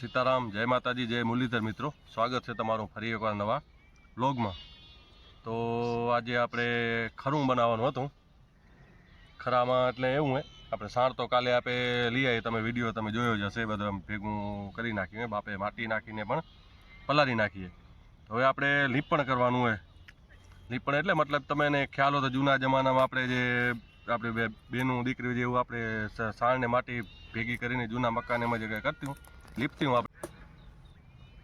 રામ રામ સીતારામ, જય માતાજી, જય મુરલીધર મિત્રો. સ્વાગત છે તમારું ફરી એકવાર નવા બ્લોગમાં તો આજે આપણે ખરું બનાવવાનું હતું. ખરામાં એટલે એવું હે. આપણે સાણ તો કાલે આપણે લઈ આવીએ. તમે વીડિયો તમે જોયો જ હશે. બધું ભેગું કરી નાખીને બાપે માટી નાખીને પણ પલારી નાખીએ. હવે આપણે લીપણ કરવાનું હોય લીપણ એટલે મતલબ તમે એને ખ્યાલ હોય તો જૂના જમાનામાં આપણે જે આપણે બેનું દીકરીઓ જેવું આપણે સાણને માટી ભેગી કરીને જૂના મકાનેમાં જે જગ્યાએ કરતી લીપતી આપણે.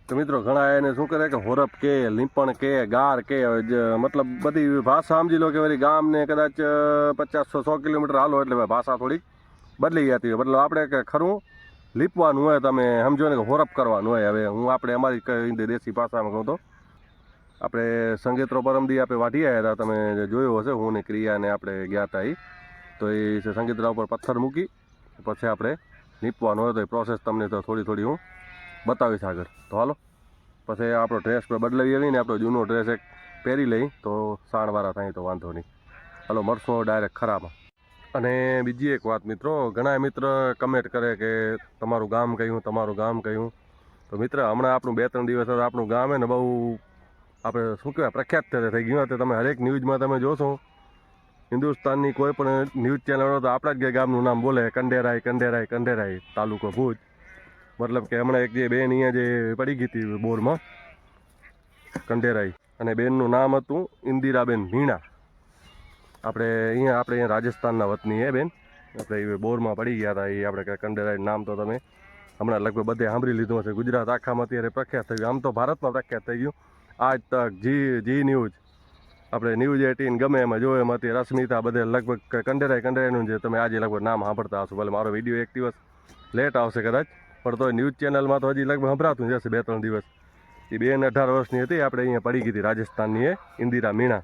તો મિત્રો ઘણા એને શું કરે કે હોરપ કે, લીંપણ કે, ગાર કે મતલબ બધી ભાષા સમજી લો કે વળી ગામને કદાચ પચાસસો, સો કિલોમીટર હાલો એટલે ભાષા થોડીક બદલી જતી હોય. મતલબ આપણે કે ખરું, લીપવાનું હોય, તમે સમજો ને કે હોરપ કરવાનું હોય. હવે હું આપણે અમારી દેશી ભાષામાં કહું તો. આપણે સંગીતરો પરમદી આપણે વાઢી આવ્યા હતા, તમે જોયું હશે, હું ને ક્રિયાને આપણે ગયા હતા એ તો એ સંગીતરા ઉપર પથ્થર મૂકી, પછી આપણે નીપવાનું હોય તો એ પ્રોસેસ તમને તો થોડી થોડી હું બતાવીશ આગળ. તો હાલો. પછી આપણો ડ્રેસ બદલાવી આવીને આપણો જૂનો ડ્રેસ એક પહેરી લઈ, તો સાણવાળા થાય તો વાંધો નહીં. હાલો, મળશું ડાયરેક્ટ ખરામાં. અને બીજી એક વાત મિત્રો ઘણા મિત્ર કમેન્ટ કરે કે તમારું ગામ કહ્યું તમારું ગામ કહ્યું તો મિત્ર, હમણાં આપણું બે ત્રણ દિવસ આપણું ગામ હે ને બહુ આપણે શું કહેવાય, પ્રખ્યાત થઈ ગયું. હતું તમે હરેક ન્યૂઝમાં તમે જોશો હિન્દુસ્તાનની કોઈ પણ ન્યૂઝ ચેનલો તો આપણા જ ગામનું નામ બોલે કંડેરાય કંડેરાય કંડેરાય તાલુકો ભુજ. મતલબ કે હમણાં એક જે બેન અહીંયા જે પડી ગઈ હતી બોરમાં, કંડેરાઈ, અને બેનનું નામ હતું ઇન્દિરાબેન ભીણા આપણે અહીંયા આપણે અહીંયા રાજસ્થાનના વતની એ બેન. આપણે એ બોરમાં પડી ગયા હતા, એ આપણે કંડેરાઈ નામ તો તમે હમણાં લગભગ બધે સાંભળી લીધું હશે. ગુજરાત આખામાં અત્યારે પ્રખ્યાત થઈ ગયું. આમ તો ભારતમાં પ્રખ્યાત થઈ ગયું. આજ તક જી જી ન્યૂઝ આપણે ન્યૂઝ એટીન ગમે એમાં જોયો એમાંથી રશ્મિતા બધે લગભગ કંડેરાય કંડેરાયનું જે તમે આજે લગભગ નામ સાંભળતા હશો. ભલે મારો વીડિયો એક દિવસ લેટ આવશે કદાચ, પણ તો ન્યૂઝ ચેનલમાં તો હજી લગભગ સંભળાતું જશે બે ત્રણ દિવસ. એ બેન અઢાર વર્ષની હતી, આપણે અહીંયા પડી ગઈ રાજસ્થાનની એ, ઇન્દિરા મીણા.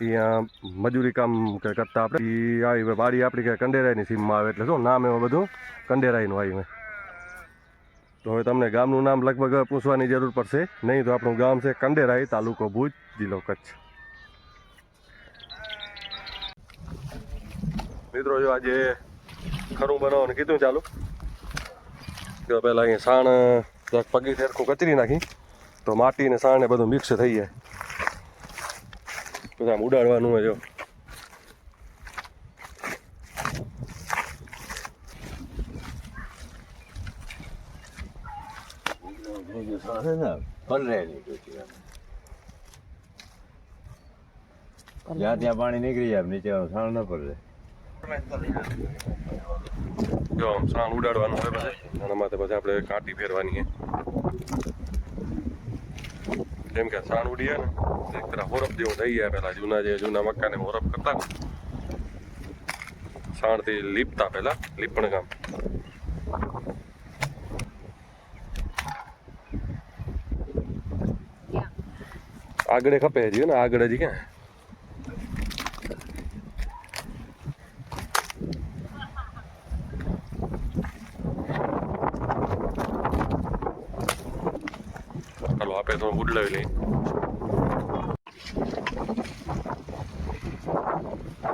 અહીંયા મજૂરી કામ કરતા આપણે. એ આવી વાડી આપણી કે કંડેરાયની સીમમાં આવે એટલે શું નામ એમાં બધું? કંડેરાયનું આવ્યું તો હવે તમને ગામનું નામ લગભગ પૂછવાની જરૂર પડશે. નહીં તો આપણું ગામ છે કંડેરાય તાલુકો ભુજ, જિલ્લો કચ્છ. મિત્રો, જો આજે ખરું બનાવવાનું કીધું ચાલુ. તો પહેલાં અહીંયા સાણ જરાક પગી સરખું કચરી નાખી. તો માટી ને સાણ ને બધું મિક્સ થઈ જાય. બધા ઉડાડવાનું હોય, જો. જ્યાં ત્યાં પાણી નીકળી જાય નીચે સાણ ન પડે. જો સાણ ઉડાડવાનું હોય પછી આના માટે પછી આપણે કાંટી ફેરવાની છે. જેમ કે સાણ ઉડીએ ને એક તરફ હોરફ જેવું થઈ ગયા પેલા જૂના જે જૂના મકાને હોરફ કરતા સાણથી લીપતા પેલા લીપણ કામ આગળ ખપે હજી ને? આગળ હજી ક્યાં? あ。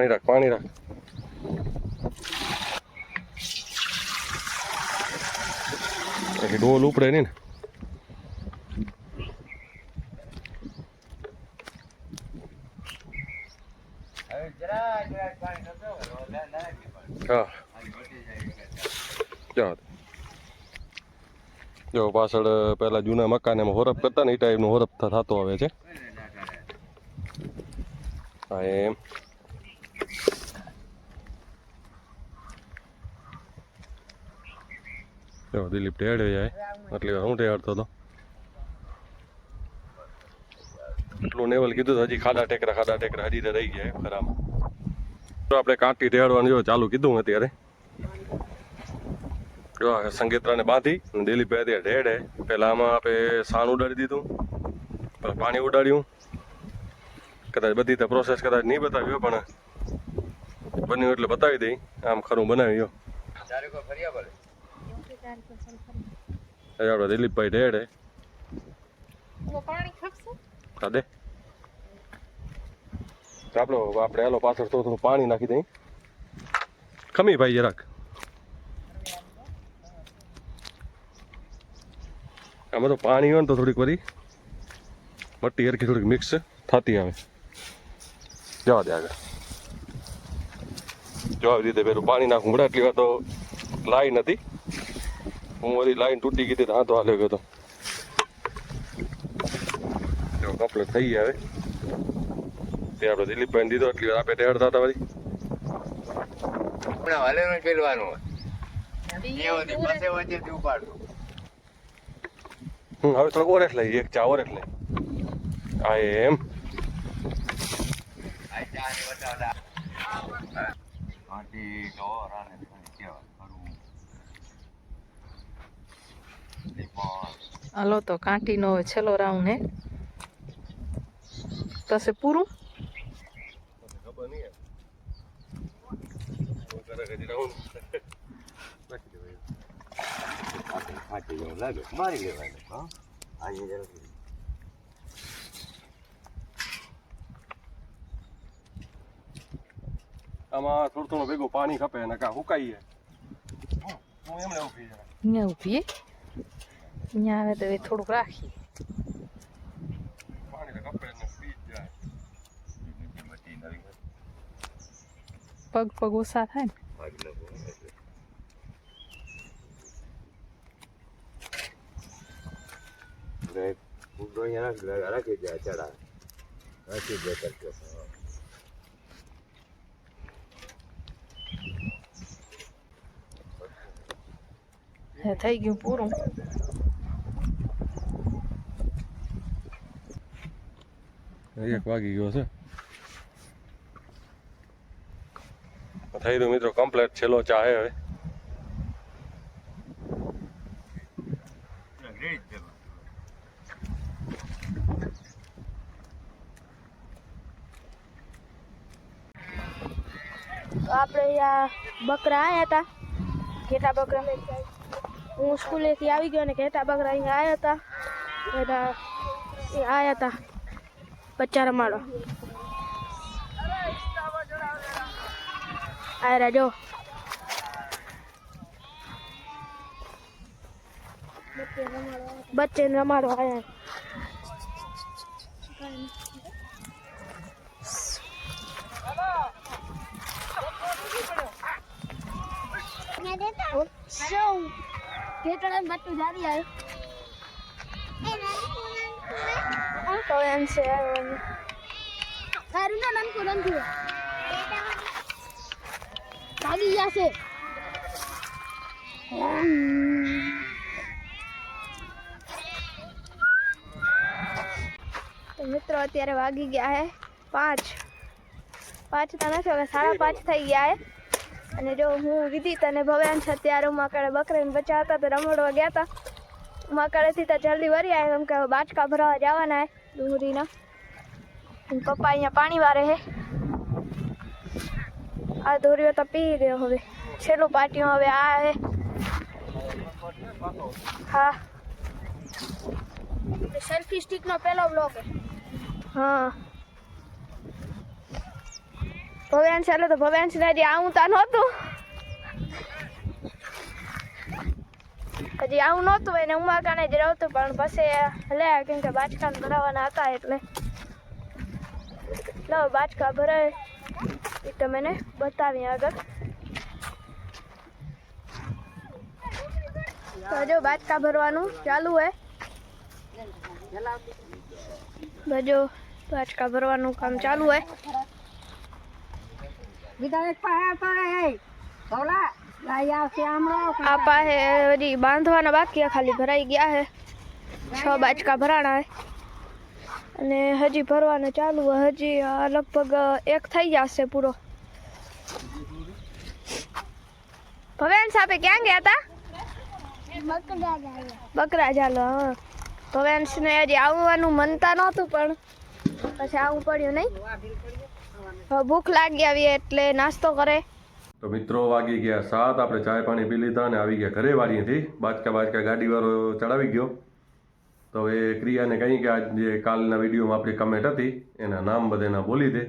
પાણી રાખ પાણી રાખ ડોલ ઉપડે નહીં ને હા જો, પાછળ પેલા જૂના મકાન એમાં હોરપ કરતા ને એ ટાઈપનો હોરપ થતો આવે છે. હા, એમ. જો દિલીપ ટેડે જાય. એટલે હું ટેડતો હતો એટલું નેવલ કીધું હજી ખાડા ટેકરા ખાડા ટેકરા, હજી રહી ગયા ખરામાં. તો આપણે કાંટી ટેડવાનું જો ચાલુ કીધું અત્યારે. જો સંગીતરાને બાંધી દિલીપ ત્યાં ઢેડે. પહેલાં આમાં આપણે સાણ ઉડાડી દીધું, પાણી ઉડાડ્યું. કદાચ બધી તો પ્રોસેસ કદાચ નહીં બતાવ્યો પણ બન્યું એટલે બતાવી દઈ. આમ ખરું બનાવ્યું તારે કોઈ ફરિયા બોલે હવે આપણે દિલીપભાઈ ઢેડે કાદે આપણો આપણે હાલો પાછળ થોડું થોડું પાણી નાખી દઈ ખમી ભાઈ જરાક આમાં તો પાણી હોય ને તો થોડીક વળી મટ્ટી હરખી થોડીક મિક્સ થતી આવે જવા દે આગળ જવા રીતે પેલું પાણી નાખું એટલી વાર તો લાઈ હતી હું વળી લાઈન તૂટી ગઈ હતી તો હાથો હાલ્યો ગયો હતો. જો થઈ ગયા હવે. તે આપણે દિલીપભાઈ દીધો એટલી વાર આપે ટેડતા હતા વળી. હમણાં હાલે ઉપાડવું હમ હવે થોડોક ઓરેટ લઈ એક ચા ઓરેટ લઈ આ એમ વટાવડા માટી ઢોર આને પાણી કહેવાય ખરું એ પણ હાલો તો કાંટીનો છેલ્લો રાઉન્ડ હે. તસે પૂરું? મારી લેવાનું હા આજે આમાં થોડું થોડું ભેગું પાણી ખપે ને કા હુકાઈએ. હું એમને ઊભી ઊભી અહીંયા આવે તો હવે થોડુંક રાખીએ. પગ પગ ઓછા થાય ને? લગો એટલે રે ફૂટો અહીંયા રાખ રાખી દે ચડા રાખી દે હે, થઈ ગયું પૂરું. એક વાગી ગયો છે. થઈ ગયું મિત્રો કમ્પ્લેટ છેલ્લો ચા હવે. તો આપણે અહીંયા બકરા આવ્યા હતા. ઘેટા બકરા હું સ્કૂલેથી આવી ગયો ને ઘેટા બકરા અહીંયા આવ્યા હતા. એના એ આવ્યા હતા. બચ્ચા રમાડો આયરા જો. બચ્ચે રમાડો આયા. ઘેટાને બચ્ચું જારી આવ્યું તો એમ છે તારું ના નામ કોણ થયું ભાગી જશે તો મિત્રો અત્યારે વાગી ગયા હે પાંચ પાંચ તો નથી હવે સાડા પાંચ થઈ ગયા હે અને જો હું વિદિત અને ભવ્યાંશ અત્યારે ઉમાકાળે બકરીને બચ્ચા હતા તો રમડવા ગયા હતા ઉમાકાળેથી તો જલ્દી વરી આવ્યા, એમ કે હવે બાટકા ભરવા જવાના હે। ડુંગળીના. પપ્પા અહીંયા પાણી વારે હે. આ દોરીઓ તો પી રહ્યો હવે. છેલ્લું પાટીઓ હવે આ હે. હા. સેલ્ફી સ્ટિકનો પહેલો બ્લોક હે. હા. ભવ્યાંશ એટલે તો ભવ્યાંશ હજી આવું તા નહોતું. હજી આવું નહોતું એને ઉમાકાને જ રહેતું પણ પછી લે, કેમ કે બાચકા ભરાવાના હતા એટલે. લો, બાચકા ભરાય. એ તમને બતાવી આગળ. તો જો બાચકા ભરવાનું ચાલુ હે. બજો બાચકા ભરવાનું કામ ચાલુ હે. આ પાસે હજી બાંધવાના બાકી ખાલી ભરાઈ ગયા હે. છ બાચકા ભરાણા હે. અને હજી ભરવાનું ચાલુ હજી આ લગભગ એક થઈ જશે પૂરો. ભવેન સાપે ક્યાં ગયા હતા બકરા ચાલો હા. ભવેન્સને હજી આવવાનું મનતા નહોતું પણ પછી આવવું પડ્યું નહીં. ભૂખ લાગી આવી એટલે નાસ્તો કરે. તો મિત્રો વાગી ગયા સાત, આપણે ચાય પાણી પી લીધા અને આવી ગયા ઘરે વાળીએથી બાચકા બાચકા ગાડીવાળો ચડાવી ગયો. તો એ ક્રિયાને કહી કે આજ કાલના વિડીયોમાં આપણી કમેન્ટ હતી, એના નામ બધાના બોલી દે.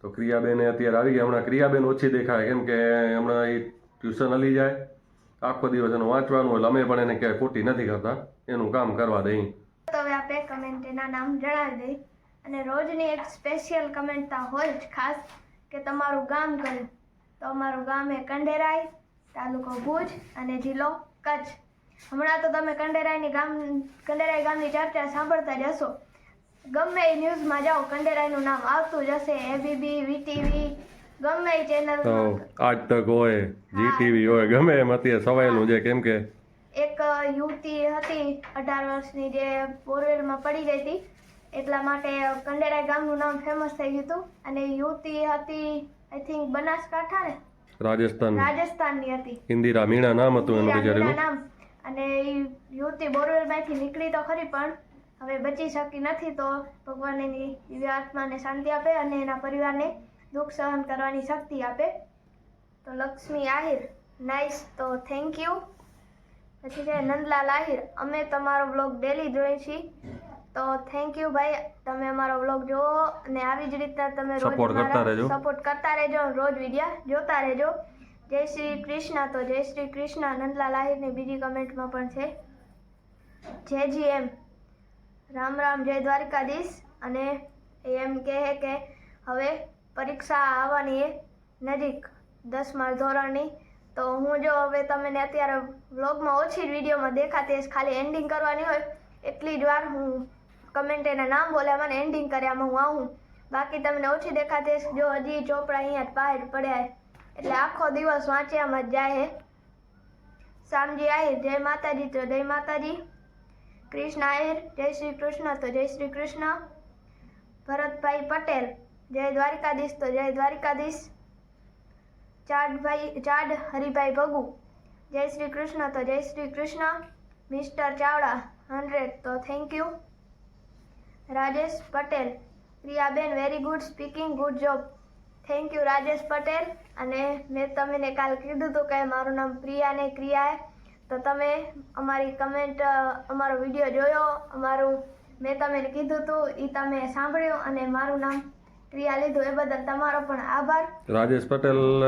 તો ક્રિયાબેને અત્યારે આવી ગયા. હમણાં ક્રિયાબેન ઓછી દેખાય, કેમ કે હમણાં એ ટ્યુશન હલી જાય. આખો દિવસ એનું વાંચવાનું એટલે અમે પણ એને ક્યાંય ખોટી નથી કરતા. એનું કામ કરવા દઈ. કમેન્ટ એના નામ જણાવી દઈ. અને રોજની એક સ્પેશિયલ કમેન્ટ હોય જ ખાસ, કે તમારું ગામ કયું? તો અમારું ગામ એ કંડેરાય તાલુકો ભુજ અને જિલ્લો કચ્છ. હમણાં તો તમે કંડેરાયની ગામ કંડેરાય ગામની ચર્ચા સાંભળતા જ હશો. ગમે એ ન્યૂઝમાં જાઓ કંડેરાયનું નામ આવતું જ હશે એબીબી વીટીવી ગમે એ ચેનલ તો આજ તક હોય જીટીવી હોય ગમે એમ અત્યારે સવાયેલું છે કેમ કે? એક યુવતી હતી અઢાર વર્ષની જે બોરવેલમાં પડી ગઈ હતી એટલા માટે કંડેરાઈ ગામનું નામ ફેમસ થઈ ગયું હતું. અને યુવતી હતી આઈ થિંક બનાસકાંઠા ને? રાજસ્થાન. રાજસ્થાનની હતી. ઇન્દિરા મીણા નામ હતું એનું બિચારીનું. નામ. અને યુવતી બોરવેલમાંથી નીકળી તો ખરી પણ હવે બચી શકી નથી તો ભગવાન એની દિવ્ય આત્માને શાંતિ આપે અને એના પરિવારને દુઃખ સહન કરવાની શક્તિ આપે. તો લક્ષ્મી આહિર નાઇસ તો થેન્ક યુ પછી છે નંદલાલ આહિર અમે તમારો બ્લોગ ડેલી જોઈએ છીએ તો થેન્ક યુ ભાઈ. તમે અમારો વ્લોગ જુઓ અને આવી જ રીતના તમે રોજ Support કરતા રહેજો. સપોર્ટ કરતા રહેજો. રોજ વિડીયા જોતા રહેજો. જય શ્રી કૃષ્ણ. તો જય શ્રી કૃષ્ણ. નંદલાલ આહિરની બીજી કમેન્ટમાં પણ છે. જય જી એમ. રામ રામ. જય દ્વારકાધીશ. અને એમ કહે કે હવે પરીક્ષા આવવાની એ નજીક દસમા ધોરણની. તો હું જો હવે તમને અત્યારે વ્લોગમાં ઓછી વિડીયોમાં દેખાતી ખાલી એન્ડિંગ કરવાની હોય એટલી જ વાર હું કમેન્ટ એના નામ બોલ્યા મને એન્ડિંગ કર્યામાં હું આવું. બાકી તમને ઓછી દેખાતી હશે. જો હજી ચોપડા અહીંયા જ બહાર પડ્યા છે. એટલે આખો દિવસ વાંચ્યામાં જ જાય છે શામજી આહિર, જય માતાજી તો જય માતાજી. કૃષ્ણ આહિર, જય શ્રી કૃષ્ણ તો જય શ્રી કૃષ્ણ. ભરતભાઈ પટેલ, જય દ્વારિકાધીશ તો જય દ્વારિકાધીશ. ચાડભાઈ, ચાડ હરિભાઈ ભગુ, જય શ્રી કૃષ્ણ તો જય શ્રી કૃષ્ણ. મિસ્ટર ચાવડા હંડ્રેડ તો thank you Rajesh Patel. રિયાબેન very good speaking good job thank you Rajesh Patel. અને મેં તમને કાલ કીધું હતું કે મારું નામ પ્રિયા ને ક્રિયા તો તમે અમારી કમેન્ટ અમારો વીડિયો જોયો. અમારું મેં તમને કીધું હતું એ તમે સાંભળ્યું અને મારું નામ ક્રિયા લીધું. એ બદલ તમારો પણ આભાર. રાજેશ પટેલ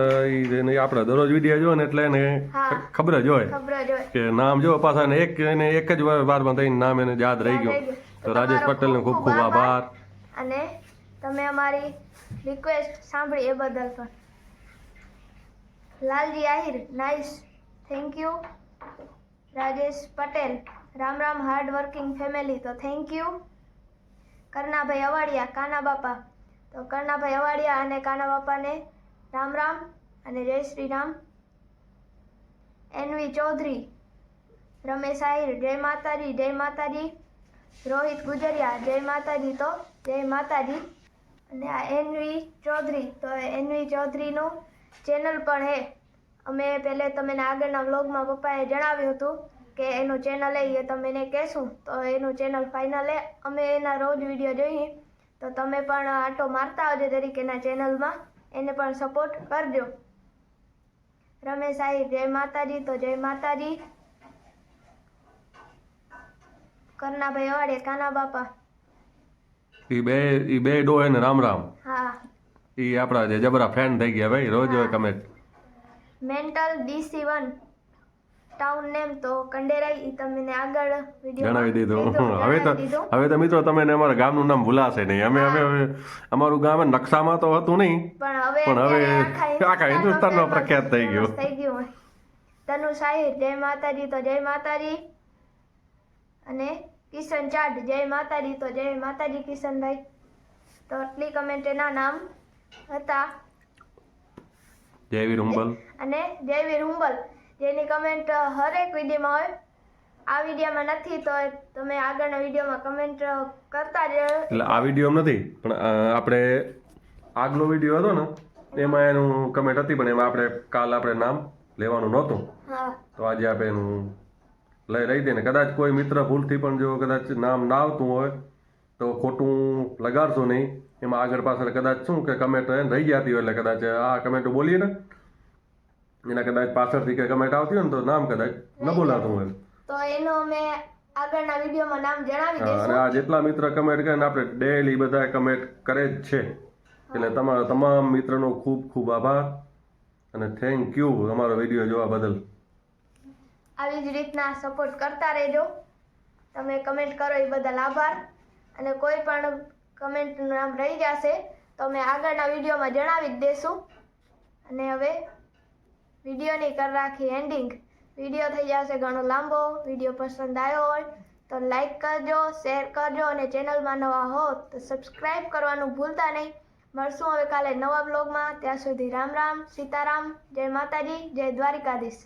એને આપણે દરરોજ વીડિયો જો ને એટલે એને. ખબર જ હોય ખબર જ હોય. કે નામ જો પાછા એક એને એક જ વાર- વારમાં થઈને નામ એને યાદ રહી ગયું. તો રાજેશ પટેલનો ખૂબ ખૂબ આભાર. અને તમે અમારી રિક્વેસ્ટ સાંભળી એ બદલ પણ. Lalji Ahir nice thank you Rajesh Patel Ram Ram hard working family તો થેન્ક યુ કરનાભાઈ અવાડિયા કાના બાપા. તો કરનાભાઈ અવાડિયા અને કાના બાપાને રામ રામ અને જય શ્રી રામ. એનવી ચૌધરી રમેશ આહિર જય માતાજી જય માતાજી. રોહિત ગુજરિયા, જય માતાજી તો? જય માતાજી. અને આ એનવી ચૌધરી, તો એનવી ચૌધરીનું ચેનલ પણ હે. અમે પહેલે તમે આગળના વ્લોગમાં પપ્પાએ જણાવ્યું હતું કે એનું ચેનલ એ તમે એને કહેશું, તો એનું ચેનલ ફાઇનલ અમે એના રોજ વીડિયો જોઈએ. તો તમે પણ આટો મારતા આવજો તરીકે એના ચેનલમાં. એને પણ સપોર્ટ કરજો. રમેશ સાહેબ, જય માતાજી, તો જય માતાજી. કરનાભાઈ અવાડે કાના બાપા. ઈ બે ઈ બે ડો એને રામ રામ. હા. ઈ આપણા જે જબરા ફેન થઈ ગયા ભાઈ રોજ હોય comment mental DC one town name તો કંડેરાઈ ઈ તમને આગળ વીડિયો જણાવી દીધું. હવે તો હવે તો મિત્રો તમે અમારા ગામનું નામ ભૂલાશે નહીં. અમે હવે અમારું ગામ નકશામાં તો હતું નહીં. પણ હવે આખા હિન્દુસ્તાનમાં પ્રખ્યાત થઈ ગયું. થઈ ગયું તનુ સાહેબ જય માતાજી તો જય માતાજી. અને કિશન ચાડ જય માતાજી. તો જય માતાજી કિશનભાઈ. તો આટલી કમેન્ટ એના નામ હતા. જયવીર હુંબલ. અને જયવીર હુંબલ. જેની કમેન્ટ હરેક વિડીયોમાં હોય. આ વિડીયોમાં નથી તો તમે આગળના વિડીયોમાં કમેન્ટ કરતા જ એટલે આ વિડીયોમાં નથી પણ આપણે આગલો વીડિયો હતો ને એમાં એનું કમેન્ટ હતી પણ એમાં આપણે કાલ આપણે નામ લેવાનું નહોતું. તો આજે આપણે એનું લઈ રહી દઈએ ને કદાચ કોઈ મિત્ર ભૂલથી પણ જો કદાચ નામ ના આવતું હોય તો ખોટું લગાડશો નહીં. એમાં આગળ પાછળ કદાચ શું કે કમેન્ટ રહી જતી હોય એટલે કદાચ આ કમેન્ટ બોલીએ ને. એના કદાચ પાછળથી કે કમેન્ટ આવતી હોય ને તો નામ કદાચ ન બોલાતું હોય. તો એનો અમે આગળના વિડીયોમાં નામ જણાવી દઈશું અને આ જેટલા મિત્ર કમેન્ટ કરે ને આપણે ડેલી બધા કમેન્ટ કરે જ છે. એટલે તમારા તમામ મિત્રનો ખૂબ ખૂબ આભાર. અને થેન્ક યુ અમારો વીડિયો જોવા બદલ. આવી જ રીતના સપોર્ટ કરતા રહેજો. તમે કમેન્ટ કરો એ બદલ આભાર. અને કોઈ પણ કમેન્ટનું નામ રહી જશે, તો અમે આગળના વિડીયોમાં જણાવી જ દેશું. અને હવે વિડીયોની કર રાખી એન્ડિંગ વીડિયો થઈ જશે ઘણો લાંબો, વીડિયો પસંદ આવ્યો હોય, તો લાઈક કરજો શેર કરજો, અને ચેનલમાં નવા હો, તો સબસ્ક્રાઈબ કરવાનું ભૂલતા નહીં. મળશું હવે કાલે નવા બ્લોગમાં ત્યાં સુધી રામ રામ, સીતારામ, જય માતાજી, જય દ્વારિકાધીશ.